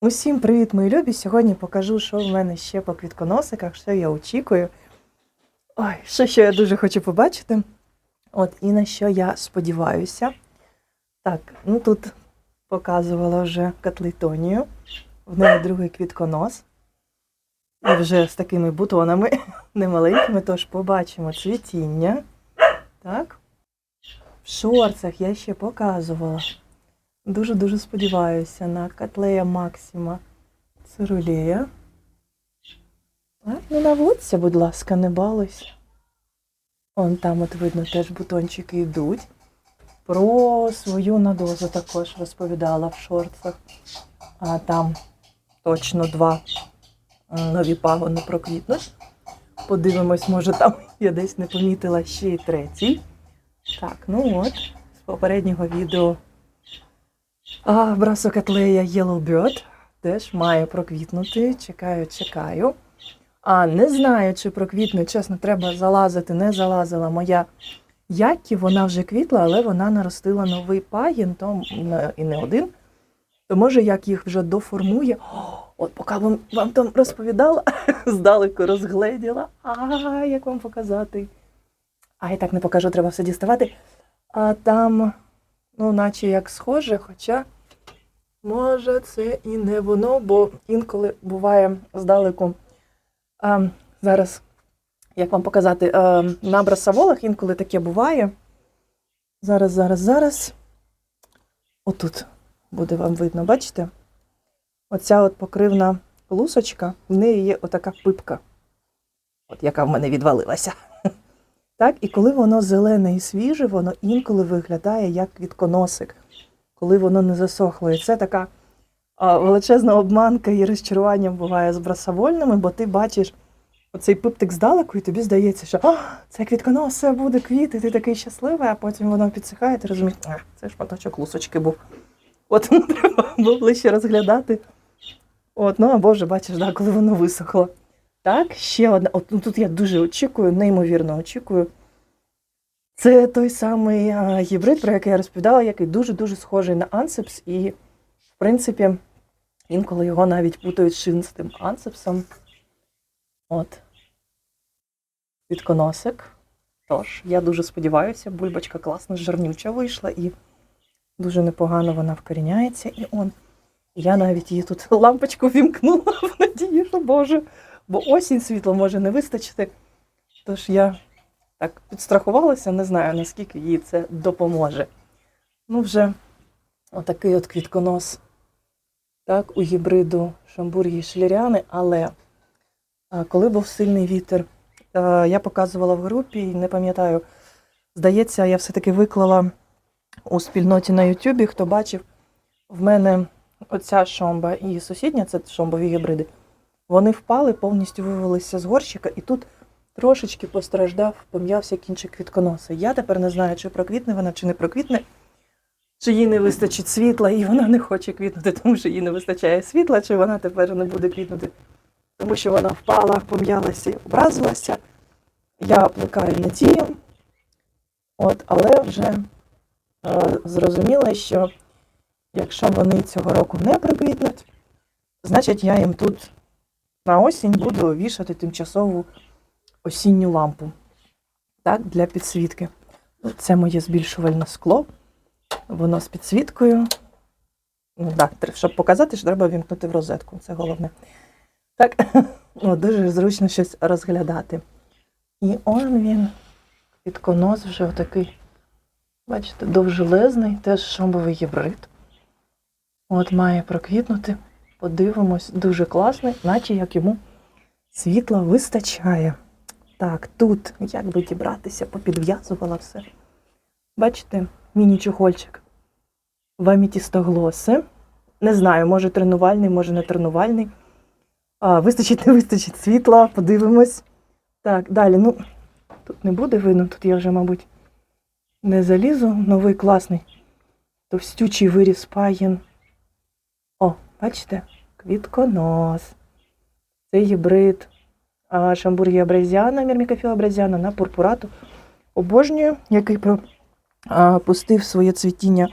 Усім привіт, мої любі! Сьогодні покажу, що в мене ще по квітконосиках, що я очікую. Ой, що ще я дуже хочу побачити. От і на що я сподіваюся. Так, ну тут показувала вже котлетонію. В неї другий квітконос. І вже з такими бутонами немаленькими, тож побачимо цвітіння. Так. В шорцах я ще показувала. Дуже-дуже сподіваюся на котлея Максима Цирулея. Так, не наводься, будь ласка, не балуйся. Вон там, от видно, теж бутончики йдуть. Про свою надозу також розповідала в шорцах. А там точно два нові пагони проквітнуть. Подивимось, може там я десь не помітила ще й третій. Так, ну от, з попереднього відео а, брасокатлея Yellow Bird теж має проквітнути. Чекаю, чекаю. А не знаю, чи проквітне, чесно, треба залазити, не залазила моя Яккі, вона вже квітла, але вона наростила новий пагін, то і не один. То може, як їх вже доформує. От поки вам, вам там розповідала, здалеку розгледіла. А, як вам показати? А я так не покажу, треба все діставати. А там ну, наче як схоже, хоча, може, це і не воно, бо інколи буває здалеку. А, зараз, як вам показати, а, на брасаволах інколи таке буває. Зараз, зараз, зараз. Отут буде вам видно, бачите? Оця от покривна лусочка, в неї є отака пипка, от яка в мене відвалилася. Так, і коли воно зелене і свіже, воно інколи виглядає як квітконосик, коли воно не засохло. І це така величезна обманка і розчарування буває з брасавольними, бо ти бачиш оцей пиптик здалеку, і тобі здається, що «О, це квітконос, все буде квіти, ти такий щасливий, а потім воно підсихає, ти розумієш, це шматочок лусочки був. От треба було ближче розглядати. От, ну або вже бачиш, да, коли воно висохло. Так, ще одна. От ну, тут я дуже очікую, неймовірно очікую. Це той самий а, гібрид, про який я розповідала, який дуже-дуже схожий на ансепс, і, в принципі, інколи його навіть путають шин з шинстим ансепсом. От. Відконосик. Тож, я дуже сподіваюся, бульбочка класно жирнюча вийшла і дуже непогано вона вкоріняється. І он. Я навіть її тут лампочку вімкнула в надії, що Боже бо осінь світло може не вистачити. Тож я так підстрахувалася, не знаю, наскільки їй це допоможе. Ну, вже отакий от квітконос так, у гібриду шамбургі шліряни, але коли був сильний вітер, я показувала в групі, і не пам'ятаю, здається, я все-таки виклала у спільноті на Ютубі, хто бачив, в мене оця шомба і сусідня, це шомбові гібриди. Вони впали, повністю вивелися з горщика, і тут трошечки постраждав, пом'явся кінчик квітконоса. Я тепер не знаю, чи проквітне вона, чи не проквітне, чи їй не вистачить світла, і вона не хоче квітнути, тому що їй не вистачає світла, чи вона тепер не буде квітнути, тому що вона впала, пом'ялася і образилася. Я плекаю надію, от, але вже е, зрозуміла, що якщо вони цього року не проквітнуть, значить я їм тут на осінь буду вішати тимчасову осінню лампу так, для підсвітки. Ну, Це моє збільшувальне скло. Воно з підсвіткою. Ну, так, щоб показати, що треба вімкнути в розетку. Це головне. Так, ну, дуже зручно щось розглядати. І он він, квітконос вже отакий, бачите, довжелезний, теж шомбовий гібрид. От має проквітнути. Подивимось, дуже класний, наче як йому світла вистачає. Так, тут, як би дібратися, попідв'язувала все. Бачите, міні-чохольчик. В амітістоглоси. Не знаю, може тренувальний, може не тренувальний. А, вистачить, не вистачить світла, подивимось. Так, далі, ну, тут не буде видно, тут я вже, мабуть, не залізу. Новий класний. Товстючий виріс пагін. Бачите? Квітконос. Це гібрид а, Шамбургі абразіана, мірмікофіла абразіана на пурпурату. Обожнюю, який пропустив своє цвітіння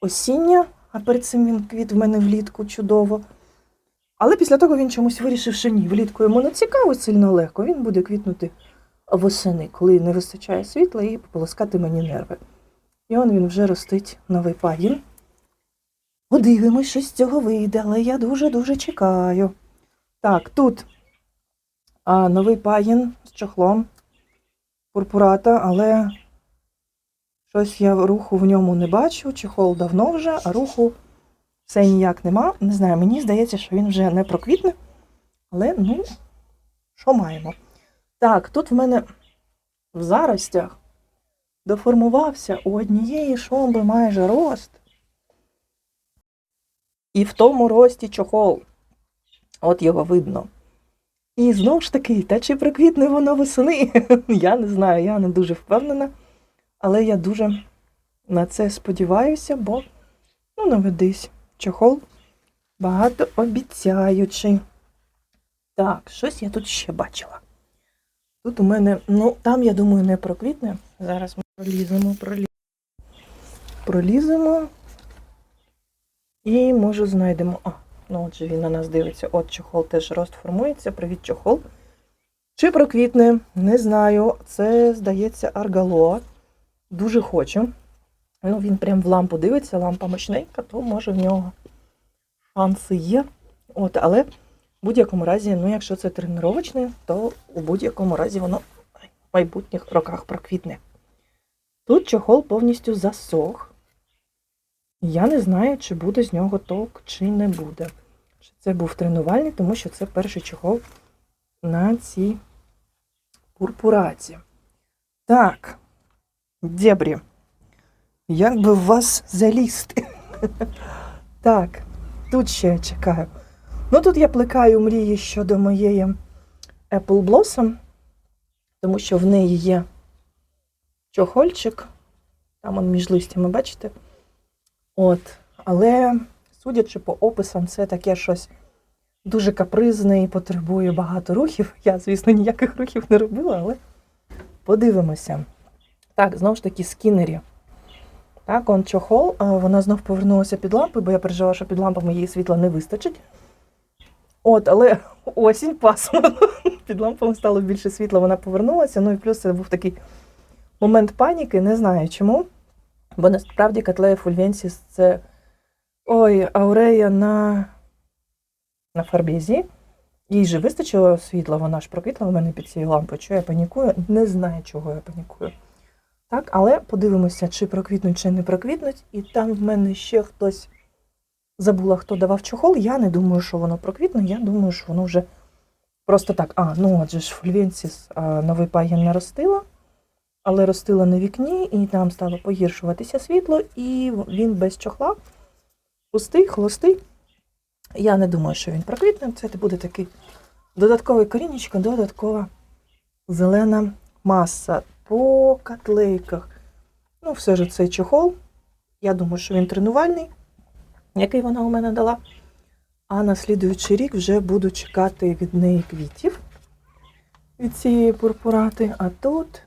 осіння, а перед цим він квіт в мене влітку чудово. Але після того він чомусь вирішив, що ні, влітку йому не цікаво, сильно легко. Він буде квітнути восени, коли не вистачає світла і пополоскати мені нерви. І он він вже ростить новий пагін. Подивимось, що з цього вийде, але я дуже-дуже чекаю. Так, тут а, новий пагін з чохлом пурпурата, але щось я руху в ньому не бачу. Чехол давно вже, а руху все ніяк нема. Не знаю, мені здається, що він вже не проквітне. Але, ну, що маємо? Так, тут в мене в заростях доформувався у однієї шомби майже рост. І в тому рості чохол. От його видно. І знову ж таки, та чи приквітне воно восени? я не знаю, я не дуже впевнена. Але я дуже на це сподіваюся, бо ну, наведись. Чохол багато обіцяючий. Так, щось я тут ще бачила. Тут у мене, ну, там, я думаю, не проквітне. Зараз ми проліземо, проліземо. Проліземо. І може знайдемо. А, ну отже, він на нас дивиться. От чохол теж рост формується. Привіт, чохол. Чи проквітне? Не знаю. Це, здається, аргало. Дуже хочу. Ну, він прям в лампу дивиться, лампа мощненька, то може в нього шанси є. От, але в будь-якому разі, ну, якщо це тренувачне, то у будь-якому разі воно в майбутніх роках проквітне. Тут чохол повністю засох. Я не знаю, чи буде з нього ток, чи не буде. Чи це був тренувальний, тому що це перший чохол на цій пурпураці. Так, дебрі. Як би в вас залізти? так, тут ще я чекаю. Ну тут я плекаю мрії щодо моєї Apple Blossom, тому що в неї є чохольчик. Там он між листями, бачите? От. Але, судячи по описам, це таке щось дуже капризне і потребує багато рухів. Я, звісно, ніяких рухів не робила, але подивимося. Так, знову ж таки, скінері. Так, он чохол, вона знов повернулася під лампи, бо я переживала, що під лампами її світла не вистачить. От, але осінь пасмурно. Під лампами стало більше світла, вона повернулася. Ну і плюс це був такий момент паніки, не знаю чому. Бо насправді Котлея Фульвенсіс це ой, аурея на, на фарбізі. Їй же вистачило світла, вона ж проквітла в мене під цією лампою. Чого я панікую? Не знаю, чого я панікую. Так, але подивимося, чи проквітнуть, чи не проквітнуть. І там в мене ще хтось забула, хто давав чохол. Я не думаю, що воно проквітне. Я думаю, що воно вже просто так. А, ну отже ж Фульвенсіс новий пагін не ростила, але ростила на вікні, і там стало погіршуватися світло, і він без чохла. Пустий, холостий. Я не думаю, що він проквітне. Це буде такий додатковий корінечко, додаткова зелена маса по котлейках. Ну, все ж цей чохол. Я думаю, що він тренувальний, який вона у мене дала. А на слідуючий рік вже буду чекати від неї квітів від цієї пурпурати. А тут,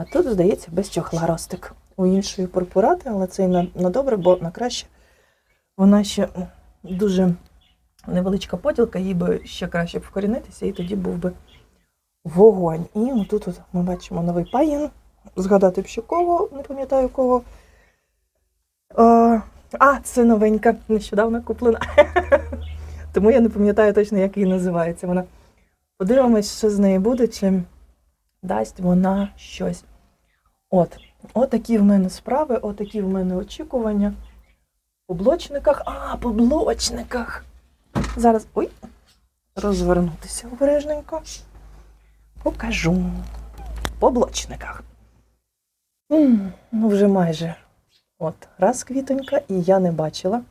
а тут, здається, без чохла ростик у іншої пурпурати, але це і на, на добре, бо на краще вона ще дуже невеличка поділка, їй би ще краще вкорінитися, і тоді був би вогонь. І отут от ми бачимо новий паїн. Згадати б ще кого, не пам'ятаю кого. А, це новенька, нещодавно куплена. Тому я не пам'ятаю точно, як її називається вона. Подивимось, що з нею буде, чи дасть вона щось. От, отакі в мене справи, отакі в мене очікування. По блочниках. А, по блочниках. Зараз. Ой, розвернутися обережненько. Покажу. По блочниках. М, Ну, вже майже. От, раз квітонька, і я не бачила.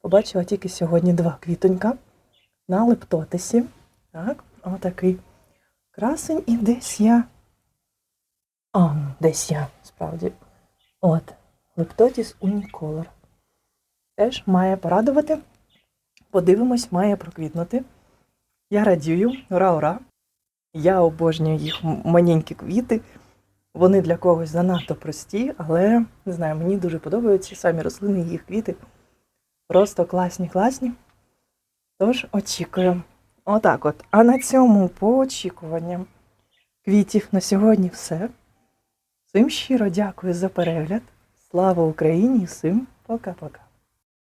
Побачила тільки сьогодні два квітонька на лептотисі. Так, отакий красень. І десь я. А, десь я, справді. От, лептотіс уніколор. Теж має порадувати. Подивимось, має проквітнути. Я радію, ура, ура! Я обожнюю їх маленькі квіти. Вони для когось занадто прості, але не знаю, мені дуже подобаються самі рослини, їх квіти. Просто класні, класні. Тож очікуємо. Отак от. А на цьому по очікуванням квітів на сьогодні все. Всім щиро дякую за перегляд. Слава Україні! Всім пока-пока.